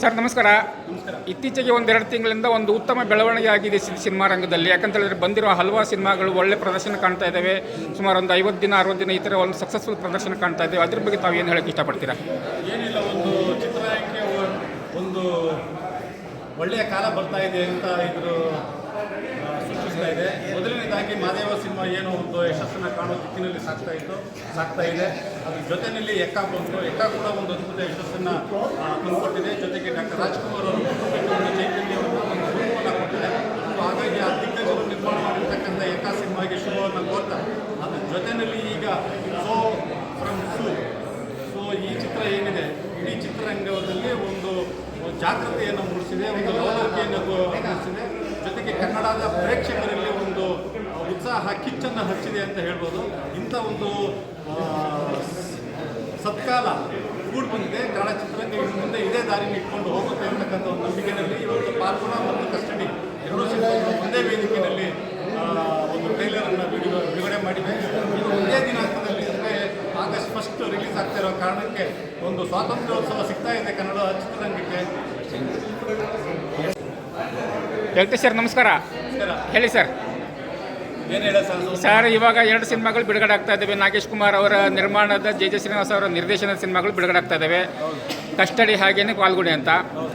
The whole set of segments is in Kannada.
ಸರ್, ನಮಸ್ಕಾರ. ಇತ್ತೀಚೆಗೆ ಒಂದೆರಡು ತಿಂಗಳಿಂದ ಒಂದು ಉತ್ತಮ ಬೆಳವಣಿಗೆ ಆಗಿದೆ ಸಿನಿಮಾ ರಂಗದಲ್ಲಿ. ಯಾಕಂತ ಹೇಳಿದ್ರೆ ಬಂದಿರುವ ಹಲವಾರು ಸಿನಿಮಾಗಳು ಒಳ್ಳೆ ಪ್ರದರ್ಶನ ಕಾಣ್ತಾ ಇದ್ದಾವೆ ಸುಮಾರು ಒಂದು ಐವತ್ತು ದಿನ, ಅರವತ್ತು ದಿನ ಈ ಥರ ಒಂದು ಸಕ್ಸಸ್ಫುಲ್ ಪ್ರದರ್ಶನ ಕಾಣ್ತಾ ಇದ್ದೇವೆ ಅದ್ರ ಬಗ್ಗೆ ತಾವು ಏನು ಹೇಳಕ್ಕೆ ಇಷ್ಟಪಡ್ತೀರಾ? ಏನಿಲ್ಲ, ಒಂದು ಚಿತ್ರರಂಗಕ್ಕೆ ಒಂದು ಒಳ್ಳೆಯ ಕಾಲ ಬರ್ತಾ ಇದೆ ಅಂತ ಇದ್ರು ಮೊದಲನೇದಾಗಿ ಮಾದೇವ ಸಿನಿಮಾ ಏನು ಒಂದು ಯಶಸ್ಸನ್ನು ಕಾಣೋ ದಿಕ್ಕಿನಲ್ಲಿ ಸಾಗ್ತಾ ಇತ್ತು ಸಾಗ್ತಾ ಇದೆ. ಅದ್ರ ಜೊತೆಯಲ್ಲಿ ಎಕ್ಕ ಬಂತು. ಎಕ್ಕ ಕೂಡ ಒಂದು ಅದ್ಭುತ ಯಶಸ್ಸನ್ನು ತಂದುಕೊಟ್ಟಿದೆ. ಜೊತೆಗೆ ಡಾಕ್ಟರ್ ರಾಜ್ಕುಮಾರ್ ಅವರು ಒಂದು ಚೈತನ್ಯವನ್ನು ಒಂದು ಕೊಟ್ಟಿದೆ. ಸೊ, ಹಾಗಾಗಿ ಆ ದಿಗ್ಗಜರು ನಿರ್ಮಾಣ ಮಾಡಿರ್ತಕ್ಕಂಥ ಎಕ್ಕ ಸಿನಿಮಾಗೆ ಶುಭವನ್ನು ಕೋರ್ತಾ ಅದ್ರ ಜೊತೆಯಲ್ಲಿ ಈಗ ಸೋ ಫ್ರಮ್ ಟು ಸೊ ಈ ಚಿತ್ರ ಏನಿದೆ? ಇಡೀ ಚಿತ್ರರಂಗದಲ್ಲಿ ಒಂದು ಜಾಗೃತಿಯನ್ನು ಮೂಡಿಸಿದೆ, ಒಂದು ಗೊ- ಮೂಡಿಸಿದೆ. ಜೊತೆಗೆ ಕನ್ನಡದ ಪ್ರೇಕ್ಷಕರಲ್ಲಿ ಒಂದು ಉತ್ಸಾಹ ಕಿಚ್ಚನ್ನು ಹಚ್ಚಿದೆ ಅಂತ ಹೇಳ್ಬೋದು. ಇಂಥ ಒಂದು ಸತ್ಕಾಲ ಕೂಡಿ ಬಂದಿದೆ. ಕನ್ನಡ ಚಿತ್ರರಂಗ ಮುಂದೆ ಇದೇ ದಾರಿನ ಇಟ್ಕೊಂಡು ಹೋಗುತ್ತೆ ಅಂತಕ್ಕಂಥ ಒಂದು ನಂಬಿಕೆಯಲ್ಲಿ ಇವತ್ತು ಪಾಲ್ಗೊಳ್ಳ ಮತ್ತು ಕಸ್ಟಡಿ ಎರಡೂ ಸಿನಿಮಾಗಳು ಒಂದೇ ವೇದಿಕೆಯಲ್ಲಿ ಒಂದು ಟ್ರೈಲರ್ ಅನ್ನು ಬಿಡುಗಡೆ ಮಾಡಿದೆ. ಇದು ಒಂದೇ ದಿನಾಂಕದಲ್ಲಿ ಅಂದರೆ ಆಗಸ್ಟ್ ಫಸ್ಟ್ ರಿಲೀಸ್ ಆಗ್ತಾ ಇರೋ ಕಾರಣಕ್ಕೆ ಒಂದು ಸ್ವಾತಂತ್ರ್ಯೋತ್ಸವ ಸಿಗ್ತಾ ಇದೆ ಕನ್ನಡ ಚಿತ್ರರಂಗಕ್ಕೆ. ವೆಂಕಟೇಶ್ ಸರ್ ನಮಸ್ಕಾರ. ಹೇಳಿ ಸರ್. ಸರ್? ಸರ್ ಇವಾಗ ಎರಡು ಸಿನಿಮಾಗಳು ಬಿಡುಗಡೆ ಆಗ್ತಾ ಇದ್ದಾವೆ. ನಾಗೇಶ್ ಕುಮಾರ್ ಅವರ ನಿರ್ಮಾಣದ ಜೆ ಜೆ ಶ್ರೀನಿವಾಸ ಅವರ ನಿರ್ದೇಶನದ ಸಿನಿಮಾಗಳು ಬಿಡುಗಡೆ ಆಗ್ತಾ ಇದ್ದಾವೆ. ಕಸ್ಟಡಿ ಹಾಗೇನೆ ಪಾಲ್ಗೊಡೆ ಅಂತ.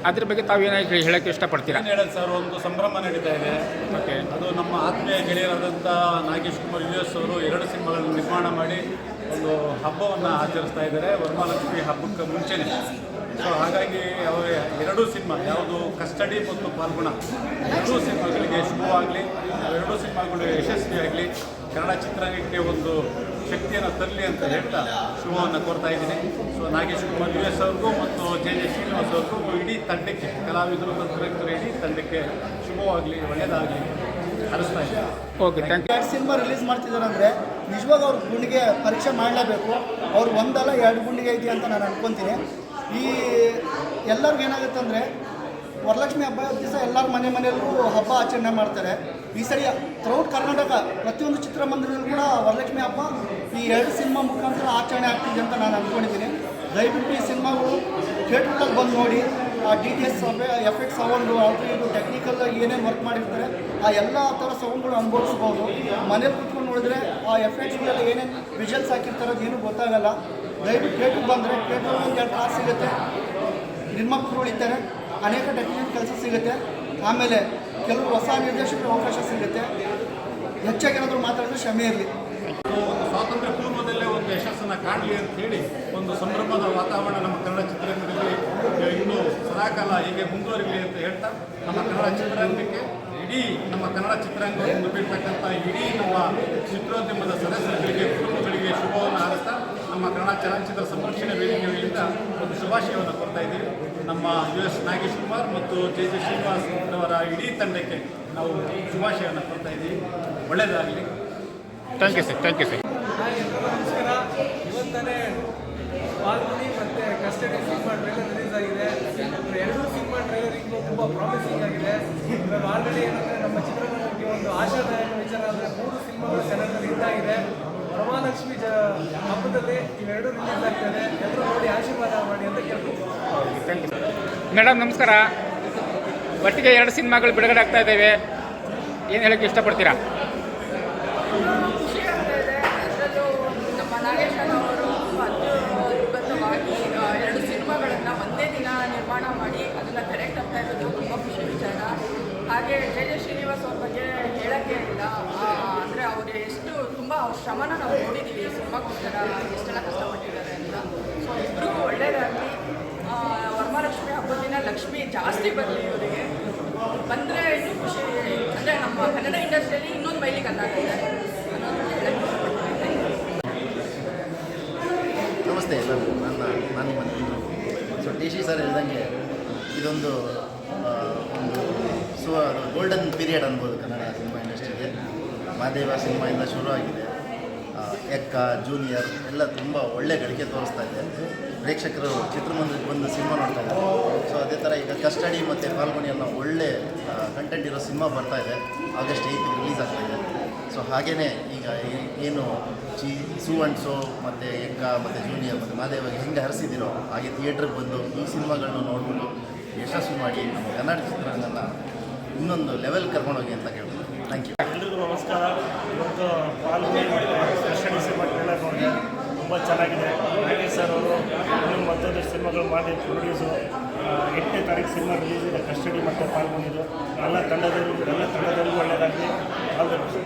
ಅದ್ರ ಬಗ್ಗೆ ತಾವು ಏನು ಹೇಳಕ್ಕೆ ಇಷ್ಟಪಡ್ತೀರಾ? ಸರ್? ಒಂದು ಸಂಭ್ರಮ ನಡೀತಾ ಇದೆ. ಓಕೆ. ಅದು ನಮ್ಮ ಆತ್ಮೀಯ ಗೆಳೆಯರಾದಂಥ ನಾಗೇಶ್ ಕುಮಾರ್ ಯು ಎಸ್ ಅವರು ಎರಡು ಸಿನಿಮಾಗಳನ್ನು ನಿರ್ಮಾಣ ಮಾಡಿ ಒಂದು ಹಬ್ಬವನ್ನು ಆಚರಿಸ್ತಾ ಇದ್ದಾರೆ. ವರಮಹಾಲಕ್ಷ್ಮಿ ಹಬ್ಬಕ್ಕೆ ಮುಂಚೆನೆ. ಸೊ ಹಾಗಾಗಿ ಅವರ ಎರಡೂ ಸಿನಿಮಾ ಯಾವುದು ಕಸ್ಟಡಿ ಮತ್ತು ಪಾಲ್ಗುಣ. ಎರಡೂ ಸಿನಿಮಾಗಳಿಗೆ ಶುಭವಾಗಲಿ ಎರಡೂ ಸಿನಿಮಾಗಳು ಯಶಸ್ವಿಯಾಗಲಿ. ಕನ್ನಡ ಚಿತ್ರರಂಗಕ್ಕೆ ಒಂದು ಶಕ್ತಿಯನ್ನು ತರಲಿ ಅಂತ ಹೇಳ್ತಾ ಶುಭವನ್ನು ಕೋರ್ತಾ ಇದ್ದೀನಿ. So Nagesh Kumar U S ಅವ್ರಿಗೂ ಮತ್ತು ಜೆ ಜೆ ಶ್ರೀನಿವಾಸ್ ಅವ್ರಿಗೂ ಇಡೀ ತಂಡಕ್ಕೆ ಕಲಾವಿದರು ತಂತ್ರಜ್ಞರು ಇಡೀ ತಂಡಕ್ಕೆ ಶುಭವಾಗಲಿ ಒಳ್ಳೆಯದಾಗಲಿ. ಹರಿಸ್ತಾ ಇದ್ದೀನಿ. ಓಕೆ ಥ್ಯಾಂಕ್ ಯು ಎರಡು ಸಿನಿಮಾ ರಿಲೀಸ್ ಮಾಡ್ತಿದ್ದಾರೆ ಅಂದರೆ ನಿಜವಾಗ ಅವ್ರ ಗುಂಡಿಗೆ ಪರೀಕ್ಷೆ ಮಾಡಲೇಬೇಕು. ಅವ್ರು ಒಂದಲ್ಲ ಎರಡು ಗುಂಡಿಗೆ ಇದೆಯಾ ಅಂತ ನಾನು ಅನ್ಕೊತೀನಿ. ಈ ಎಲ್ಲರಿಗೂ ಏನಾಗುತ್ತೆ ಅಂದರೆ ವರಲಕ್ಷ್ಮಿ ಹಬ್ಬ ದಿವಸ ಎಲ್ಲರ ಮನೆ ಮನೆಯಲ್ಲೂ ಹಬ್ಬ ಆಚರಣೆ ಮಾಡ್ತಾರೆ. ಈ ಸರಿ ಥ್ರೌಟ್ ಕರ್ನಾಟಕ ಪ್ರತಿಯೊಂದು ಚಿತ್ರಮಂದಿರದಲ್ಲೂ ಕೂಡ ವರಲಕ್ಷ್ಮಿ ಹಬ್ಬ ಈ ಎರಡು ಸಿನಿಮಾ ಮುಖಾಂತರ ಆಚರಣೆ ಆಗ್ತಿದೆ ಅಂತ ನಾನು ಅಂದ್ಕೊಂಡಿದ್ದೀನಿ. ದಯವಿಟ್ಟು ಈ ಸಿನಿಮಾಗಳು ಥಿಯೇಟ್ರಲ್ಲಿ ಬಂದು ನೋಡಿ. ಆ D T S effect sound ಅದು ಇದು ಟೆಕ್ನಿಕಲ್ ಏನೇನು ವರ್ಕ್ ಮಾಡಿರ್ತಾರೆ, ಆ ಎಲ್ಲ ಥರ ಸೌಂಡ್ಗಳು ಅನುಭವಿಸ್ಬೋದು. ಮನೇಲಿ ಕುತ್ಕೊಂಡು ನೋಡಿದ್ರೆ ಆ ಎಫೆಕ್ಟ್ಸ್ಗಳೆಲ್ಲ ಏನೇನು ವಿಜುವಲ್ಸ್ ಹಾಕಿರ್ತಾರೆ ಅದೇನು ಗೊತ್ತಾಗಲ್ಲ. ದಯವಿಟ್ಟು ಥಿಯೇಟ್ರಿಗೆ ಬಂದರೆ ಥಿಯೇಟ್ರಲ್ಲಿ ಒಂದು ಎರಡು ಕ್ಲಾಸ್ ಸಿಗುತ್ತೆ ನಿರ್ಮಾಪಕರು ಇದ್ದಾರೆ ಅನೇಕ ಟೆಕ್ನಿಕಲ್ ಕೆಲಸ ಸಿಗುತ್ತೆ. ಆಮೇಲೆ ಕೆಲವು ಹೊಸ ನಿರ್ದೇಶಕರು ಅವಕಾಶ ಸಿಗುತ್ತೆ. ಹೆಚ್ಚಾಗಿ ಏನಾದರೂ ಮಾತಾಡಿದ್ರೆ ಕ್ಷಮೆ ಇರಲಿ. ಸ್ವಾತಂತ್ರ್ಯ ಪೂರ್ವದಲ್ಲೇ ಒಂದು ಯಶಸ್ಸನ್ನು ಕಾಣಲಿ ಅಂತ ಹೇಳಿ ಒಂದು ಸಂಭ್ರಮದ ವಾತಾವರಣ ನಮ್ಮ ಕನ್ನಡ ಚಿತ್ರರಂಗದಲ್ಲಿ ಇನ್ನೂ ಸದಾಕಾಲ ಹೀಗೆ ಮುಂದುವರಿಲಿ ಅಂತ ಹೇಳ್ತಾ, ನಮ್ಮ ಕನ್ನಡ ಚಿತ್ರರಂಗಕ್ಕೆ ಇಡೀ ನಮ್ಮ ಕನ್ನಡ ಚಿತ್ರರಂಗವನ್ನು ತುಂಬಿರ್ತಕ್ಕಂಥ ಇಡೀ ನಮ್ಮ ಚಿತ್ರೋದ್ಯಮದ ಸದಸ್ಯರುಗಳಿಗೆ, ಕುಟುಂಬಗಳಿಗೆ ಶುಭವನ್ನು ಹಾರಿಸ್ತಾ ಕನ್ನಡ ಚಲನಚಿತ್ರ ಸಂರಕ್ಷಣೆ ವೇದಿಕೆಗಳಿಂದ ಒಂದು ಶುಭಾಶಯವನ್ನು ಕೊಡ್ತಾ ಇದ್ದೀವಿ. ನಮ್ಮ ಯು ಎಸ್ ನಾಗೇಶ್ ಕುಮಾರ್ ಮತ್ತು ಜೆ ಜೆ ಶ್ರೀನಿವಾಸ್ ಅವರ ಇಡೀ ತಂಡಕ್ಕೆ ನಾವು ಶುಭಾಶಯವನ್ನು ಕೊಡ್ತಾ ಇದ್ದೀವಿ. ಒಳ್ಳೆಯದಾಗಲಿ. Thank you sir thank you sir ನಮಸ್ಕಾರ. ಇವತ್ತನೇ ಪಾಲ್ಗುಣಿ ಮತ್ತು ಕಸ್ಟಡಿ ಸಿನಿಮಾ ಟ್ರೈಲರ್ ರಿಲೀಸ್ ಆಗಿದೆ. ಎರಡೂ ಸಿನಿಮಾ ಟ್ರೈಲರಿಂಗು ತುಂಬ ಪ್ರಾಮಿಸಿಂಗ್ ಆಗಿದೆ. ಇವಾಗ ಆಲ್ರೆಡಿ ಏನಂದರೆ ನಮ್ಮ ಚಿತ್ರರಂಗಕ್ಕೆ ಒಂದು ಆಶಾದಾಯಕ ವಿಚಾರ ಅಂದರೆ ಮೂರು ಸಿನಿಮಾಗಳು ಕನ್ನಡದಲ್ಲಿ ಇದ್ದಾಗಿದೆ. ವರಮಹಾಲಕ್ಷ್ಮಿ ಜ ಹಬ್ಬದಲ್ಲಿ ಇವೆರಡೂ ರಿಲೀಸ್ ಆಗ್ತದೆ. ಎಲ್ಲರೂ ನೋಡಿ ಆಶೀರ್ವಾದ ಮಾಡಿ ಅಂತ ಕೇಳ್ಬೋದು ಥ್ಯಾಂಕ್ ಯು ಮೇಡಮ್ ನಮಸ್ಕಾರ. ಒಟ್ಟಿಗೆ ಎರಡು ಸಿನಿಮಾಗಳು ಬಿಡುಗಡೆ ಆಗ್ತಾ ಇದ್ದೇವೆ. ಏನು ಹೇಳಕ್ಕೆ ಇಷ್ಟಪಡ್ತೀರಾ? ಖುಷಿ ಆಗ್ತಾ ಇದೆ. ನಮ್ಮ ನಾಗೇಶನ್ ಅವರು ತುಂಬ ಅತ್ಯುನ್ನತವಾಗಿ ಆ, ಎರಡು ಸಿನಿಮಾಗಳನ್ನು ಒಂದೇ ದಿನ ನಿರ್ಮಾಣ ಮಾಡಿ ಅದನ್ನು ಕರೆಕ್ಟ್ ಆಗ್ತಾ ಇರೋದು ತುಂಬ ಖುಷಿ ವಿಚಾರ. ಹಾಗೆ ಜಯ ಶ್ರೀನಿವಾಸ್ ಅವ್ರ ಬಗ್ಗೆ ಹೇಳಕ್ಕೆ ಇಲ್ಲ ಅಂದರೆ ಅವರು ಎಷ್ಟು ತುಂಬ ಅವ್ರ ಶ್ರಮನ ನಾವು ನೋಡಿದ್ದೀವಿ. ಸಿನಿಮಾಗೋಸ್ಕರ ಎಷ್ಟೆಲ್ಲ ಕಷ್ಟಪಟ್ಟಿದ್ದಾರೆ ಅಂತ. ಸೊ ಇಬ್ಬರಿಗೂ ಒಳ್ಳೆಯದಾಗಲಿ ವರಮಹಾಲಕ್ಷ್ಮಿ ಹಬ್ಬದ ದಿನ ಲಕ್ಷ್ಮಿ ಜಾಸ್ತಿ ಬರಲಿ ಇವರಿಗೆ. ಬಂದರೆ ಇನ್ನೂ ಖುಷಿ. ಅಂದರೆ ನಮ್ಮ ಕನ್ನಡ ಇಂಡಸ್ಟ್ರಿಯಲ್ಲಿ ಇನ್ನೊಂದು ಹೇಳಕ್ಕೆ ಇಷ್ಟಪಡ್ತೀನಿ ನಮಸ್ತೆ ಎಲ್ಲರಿಗೂ ನನ್ನ, ನಾನು ಬಂದಿದ್ದು ಸೊ ಟಿ ಸಿ ಸರ್ ಹೇಳ್ದಂಗೆ ಇದೊಂದು ಒಂದು ಗೋಲ್ಡನ್ ಪೀರಿಯಡ್ ಅನ್ಬೋದು ಕನ್ನಡ ಸಿನಿಮಾ ಇಂಡಸ್ಟ್ರಿಗೆ. ಮಾದೇವ ಸಿನಿಮಾಯಿಂದ ಶುರು ಆಗಿದೆ ಎಕ್ಕ ಜೂನಿಯರ್ ಎಲ್ಲ ತುಂಬ ಒಳ್ಳೆ ಗಳಿಕೆ ತೋರಿಸ್ತಾ ಇದೆ. ಪ್ರೇಕ್ಷಕರು ಚಿತ್ರಮಂದಿರಕ್ಕೆ ಬಂದು ಸಿನಿಮಾ ನೋಡ್ತಾ ಇದ್ದಾರೆ. ಸೊ ಅದೇ ಥರ ಈಗ ಕಸ್ಟಡಿ ಮತ್ತು ಪಾಲ್ಗೊಣಿ ಅನ್ನೋ ಒಳ್ಳೆ ಕಂಟೆಂಟ್ ಇರೋ ಸಿನಿಮಾ ಬರ್ತಾ ಇದೆ. ಆಗಸ್ಟ್ ಏಯ್ತಿಗೆ ರಿಲೀಸ್ ಆಗ್ತಾ ಇದೆ. ಸೊ ಹಾಗೆಯೇ ಈಗ ಏನು ಚಿ ಸೂ ಆ್ಯಂಡ್ ಸೋ ಮತ್ತು ಎಕ್ಕ ಮತ್ತು ಜೂನಿಯರ್ ಮತ್ತು ಮಾದೇವಾಗಿ ಹೆಂಗೆ ಹರಿಸಿದಿರೋ ಹಾಗೆ ಥಿಯೇಟ್ರಿಗೆ ಬಂದು ಈ ಸಿನಿಮಾಗಳನ್ನ ನೋಡ್ಬಿಟ್ಟು ಯಶಸ್ವಿ ಮಾಡಿ ನಮ್ಮ ಕನ್ನಡ ಚಿತ್ರರಂಗನ ಇನ್ನೊಂದು ಲೆವೆಲ್ ಕರ್ಕೊಂಡೋಗಿ ಅಂತ ಕೇಳ್ಬೋದು. ಥ್ಯಾಂಕ್ ಯು ಎಲ್ರಿಗೂ ನಮಸ್ಕಾರ. ಇವತ್ತು ಪಾಲ್ಗೊಳ್ಳಿ ಮತ್ತು ಕಸ್ಟಡಿ ಸಿನಿಮಾ ನೋಡಿ. ತುಂಬ ಚೆನ್ನಾಗಿದೆ. ನಾಗೇಶ್ ಸರ್ ಅವರು ಇನ್ನೂ ಮತ್ತೊಂದು ಸಿನಿಮಾಗಳು ಮಾಡಿ ಪ್ರೊಡ್ಯೂಸು ಎಂಟನೇ ತಾರೀಕು ಸಿನಿಮಾ ರಿಲೀಸ್ ಇದೆ. ಕಸ್ಟಡಿ ಮತ್ತೆ ಪಾಲ್ಗೊಂಡಿದ್ದು. ಎಲ್ಲ ತಂಡದಲ್ಲೂ ಎಲ್ಲ ತಂಡದಲ್ಲೂ ಒಳ್ಳೆಯದಾಗಲಿ ಆಲ್ ದ ಬೆಸ್ಟ್